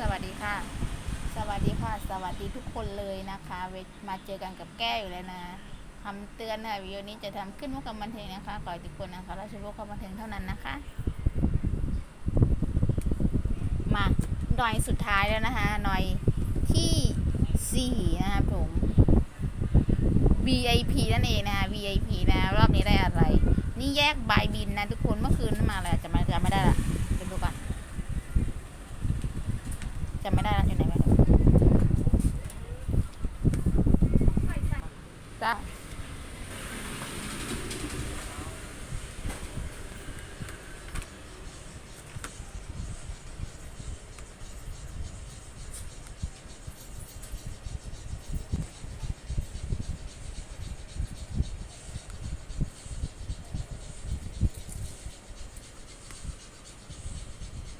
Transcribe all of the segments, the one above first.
สวัสดีค่ะ สวัสดีค่ะ สวัสดีทุกคนเลยนะคะเวมาเจอกันกับแก้อยู่แล้วนะคำเตือนค่ะวิดีโอนี้จะทำขึ้นเพื่อความบันเทิงนะคะขอให้ทุกคนนะคะเราเฉพาะความบันเทิงเท่านั้นนะคะ มาหน่อยสุดท้ายแล้วนะคะหน่อยที่สี่นะคะผม VIP นั่นเองนะคะ VIP นะรอบนี้ได้อะไร นี่แยกบายบินนะทุกคนเมื่อคืนมาแล้วจะมาจะไม่ได้ละไปดูกัน จำไม่ได้ละอยู่ไหนไม่รู้จ้า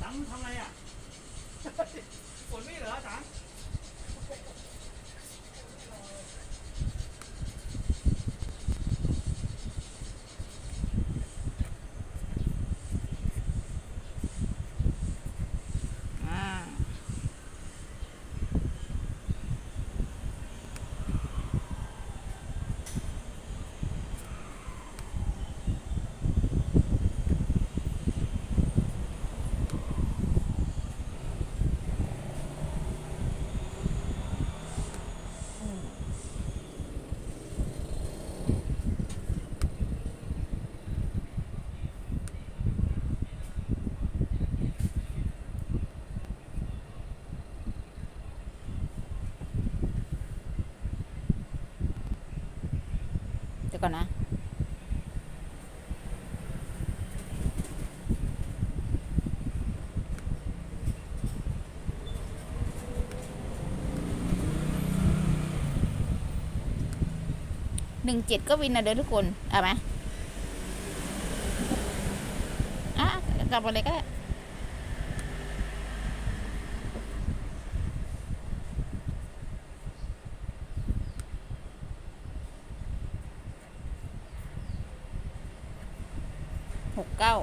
ตังทำอะไรอะ ฝนไม่เหรอจังอ่ ก่อนนะ หนึ่งเจ็ดก็วินนะเด้อทุกคน เอาไหมอะกลับมาเลยก็ได้ หกเก้า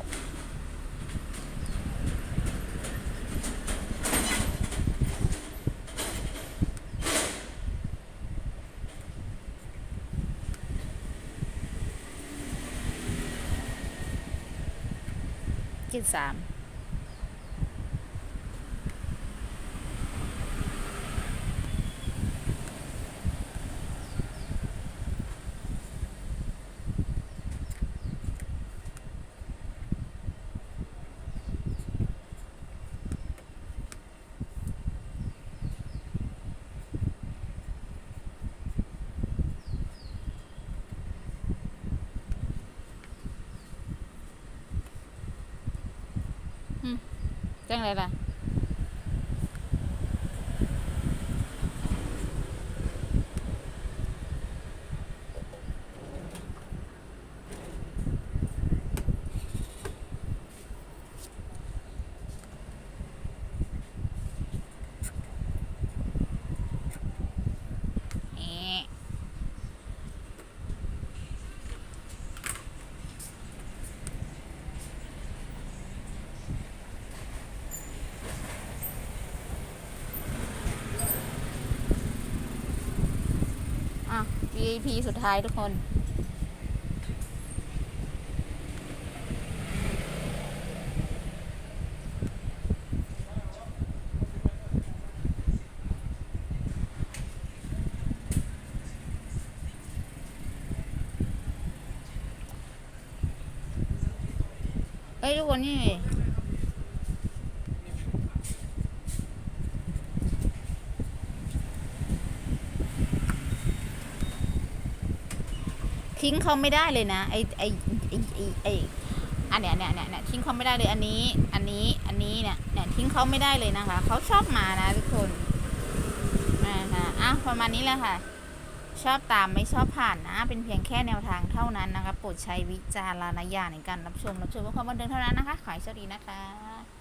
เจ็ดสาม จังอะไรล่ะ เอ๊ะอะ VIP สุดท้ายทุกคน เอ้ยทุกคนนี่ ทิ้งเขาไม่ได้เลยนะไอไอไอไอไออันเนี้ยเนี่ยเนี่ยเนี่ยทิ้งเขาไม่ได้เลยอันนี้ อันนี้อันนี้เนี่ยเนี่ยทิ้งเขาไม่ได้เลยนะคะเขาชอบมานะทุกคนนะคะอะประมาณนี้แหละค่ะ ชอบตามไม่ชอบผ่านนะ เป็นเพียงแค่แนวทางเท่านั้นนะคะโปรดใช้วิจารณญาณในการรับชมรับชมเพื่อความบันเทิงเท่านั้นนะคะขอให้โชคดีนะคะ